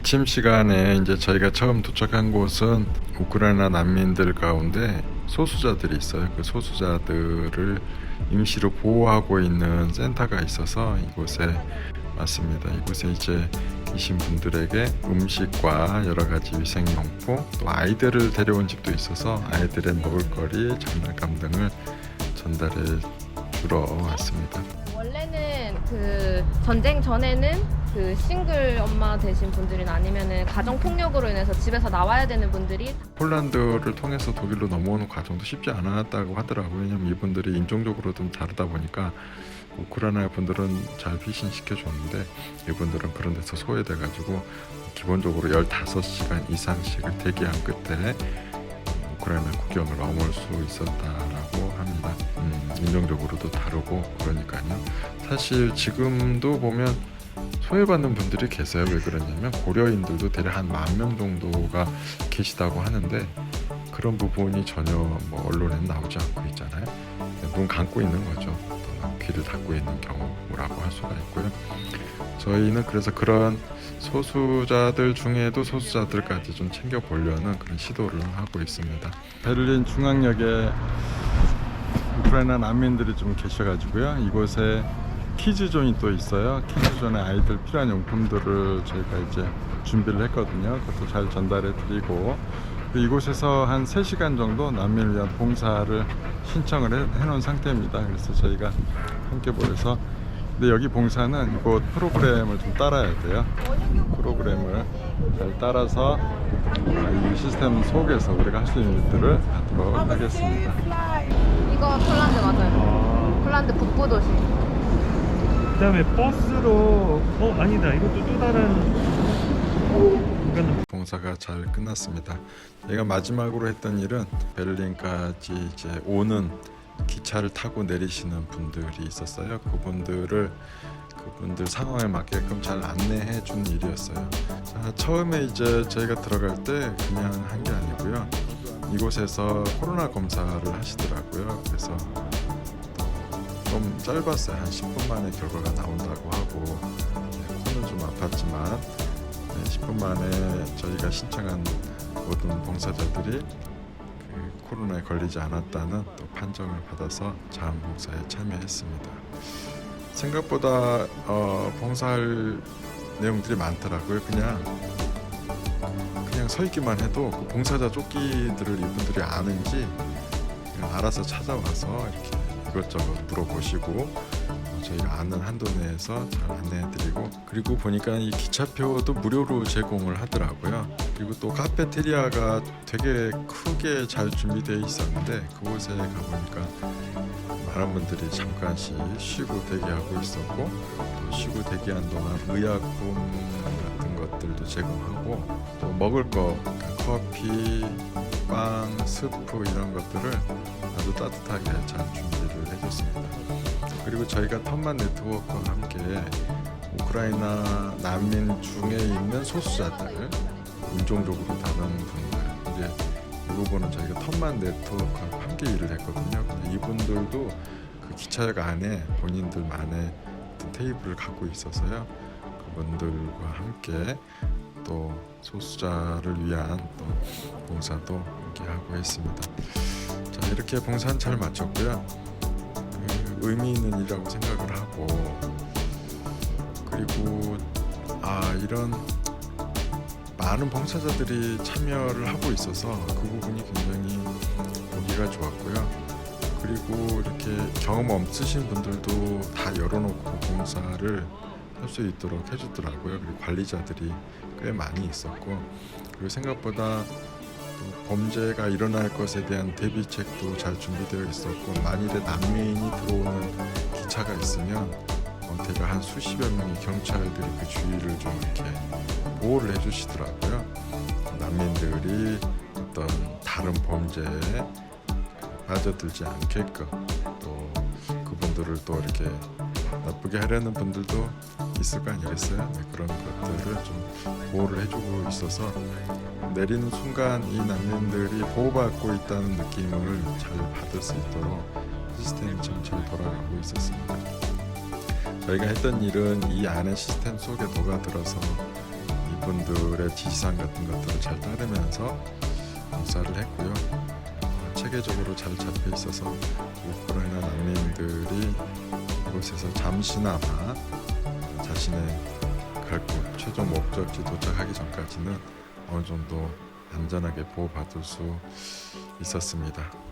아침 시간에 이제 저희가 처음 도착한 곳은 우크라이나 난민들 가운데 소수자들이 있어요. 그 소수자들을 임시로 보호하고 있는 센터가 있어서 이곳에 왔습니다. 이곳에 이제 계신 분들에게 음식과 여러 가지 위생용품 또 아이들을 데려온 집도 있어서 아이들의 먹을거리, 장난감 등을 전달해 주러 왔습니다. 원래는 그 전쟁 전에는 그 싱글 엄마 되신 분들이나 아니면은 가정 폭력으로 인해서 집에서 나와야 되는 분들이 폴란드를 통해서 독일로 넘어오는 과정도 쉽지 않았다고 하더라고요. 왜냐면 이분들이 인종적으로 좀 다르다 보니까 우크라이나 분들은 잘 피신시켜 줬는데 이분들은 그런 데서 소외돼 가지고 기본적으로 15시간 이상씩을 대기한 끝에 우크라이나 국경을 넘을 수 있었다라고 합니다. 음, 인종적으로도 다르고 그러니까요. 사실 지금도 보면 소외받는 분들이 계세요. 왜 그러냐면 고려인들도 대략 한 만 명 정도가 계시다고 하는데 그런 부분이 전혀 뭐 언론에 나오지 않고 있잖아요. 눈 감고 있는 거죠. 또 귀를 닫고 있는 경우라고 할 수가 있고요. 저희는 그래서 그런 소수자들 중에도 소수자들까지 좀 챙겨 보려는 그런 시도를 하고 있습니다. 베를린 중앙역에 우크라이나 난민들이 좀 계셔가지고요. 이곳에 키즈존이 또 있어요. 키즈존에 아이들 필요한 용품들을 저희가 이제 준비를 했거든요. 그것도 잘 전달해 드리고 이곳에서 한 3시간 정도 난민을 위한 봉사를 신청을 해, 해놓은 상태입니다. 그래서 저희가 함께 보여서 근데 여기 봉사는 이곳 프로그램을 좀 따라야 돼요. 프로그램을 잘 따라서 이 시스템 속에서 우리가 할 수 있는 일들을 하도록 하겠습니다. 이거 폴란드 맞아요. 아, 폴란드 북부 도시. 그다음에 버스로 어 아니다 이것도 또 다른 이거는 봉사가 잘 끝났습니다. 저희가 마지막으로 했던 일은 베를린까지 이제 오는 기차를 타고 내리시는 분들이 있었어요. 그분들을 그분들 상황에 맞게끔 잘 안내해 준 일이었어요. 자, 처음에 이제 저희가 들어갈 때 그냥 한 게 아니고요. 이곳에서 코로나 검사를 하시더라고요. 그래서 좀 짧았어요. 한 10분 만에 결과가 나온다고 하고 네, 코는 좀 아팠지만 네, 10분 만에 저희가 신청한 모든 봉사자들이 그 코로나에 걸리지 않았다는 또 판정을 받아서 자원봉사에 참여했습니다. 생각보다 어, 봉사할 내용들이 많더라고요. 그냥 그냥 서 있기만 해도 그 봉사자 조끼들을 이분들이 아는지 알아서 찾아와서 이렇게 이것저것 물어보시고 어, 저희가 아는 한도 내에서 잘 안내해드리고 그리고 보니까 이 기차표도 무료로 제공을 하더라고요. 그리고 또 카페테리아가 되게 크게 잘 준비되어 있었는데 그곳에 가보니까 많은 분들이 잠깐씩 쉬고 대기하고 있었고 또 쉬고 대기한 동안 의약품 같은 것들도 제공하고 또 먹을 거 커피, 빵, 스프 이런 것들을 아주 따뜻하게 잘 준비를 해줬습니다. 그리고 저희가 턴만 네트워크와 함께 우크라이나 난민 중에 있는 소수자들, 인종적으로 다른 분들, 이제 이 부분은 저희가 턴만 네트워크와 함께 일을 했거든요. 이분들도 그 기차역 안에 본인들만의 테이블을 갖고 있어서요. 그분들과 함께 또 소수자를 위한 또 봉사도 함께 하고 있습니다. 자 이렇게 봉사는 잘 마쳤고요. 그 의미 있는 일이라고 생각을 하고 그리고 아 이런 많은 봉사자들이 참여를 하고 있어서 그 부분이 굉장히 보기가 좋았고요. 그리고 이렇게 경험 없으신 분들도 다 열어놓고 봉사를 할 수 있도록 해주더라고요. 그리고 관리자들이 꽤 많이 있었고 그리고 생각보다 또 범죄가 일어날 것에 대한 대비책도 잘 준비되어 있었고 만일에 난민이 들어오는 기차가 있으면 어, 대략 한 수십여 명의 경찰들이 그 주위를 좀 이렇게 보호를 해주시더라고요. 난민들이 어떤 다른 범죄에 빠져들지 않게끔 또 그분들을 또 이렇게 나쁘게 하려는 분들도 있을 거 아니겠어요? 네, 그런 것들을 좀 보호를 해주고 있어서 내리는 순간 이 난민들이 보호받고 있다는 느낌을 잘 받을 수 있도록 시스템이 참 잘 돌아가고 있었습니다. 저희가 했던 일은 이 안에 시스템 속에 녹아들어서 그분들의 지시사항 같은 것들을 잘 따르면서 공사를 했고요. 어, 체계적으로 잘 잡혀 있어서 우크라이나 난민들이 이곳에서 잠시나마 자신의 갈 곳, 최종 목적지 도착하기 전까지는 어느 정도 안전하게 보호받을 수 있었습니다.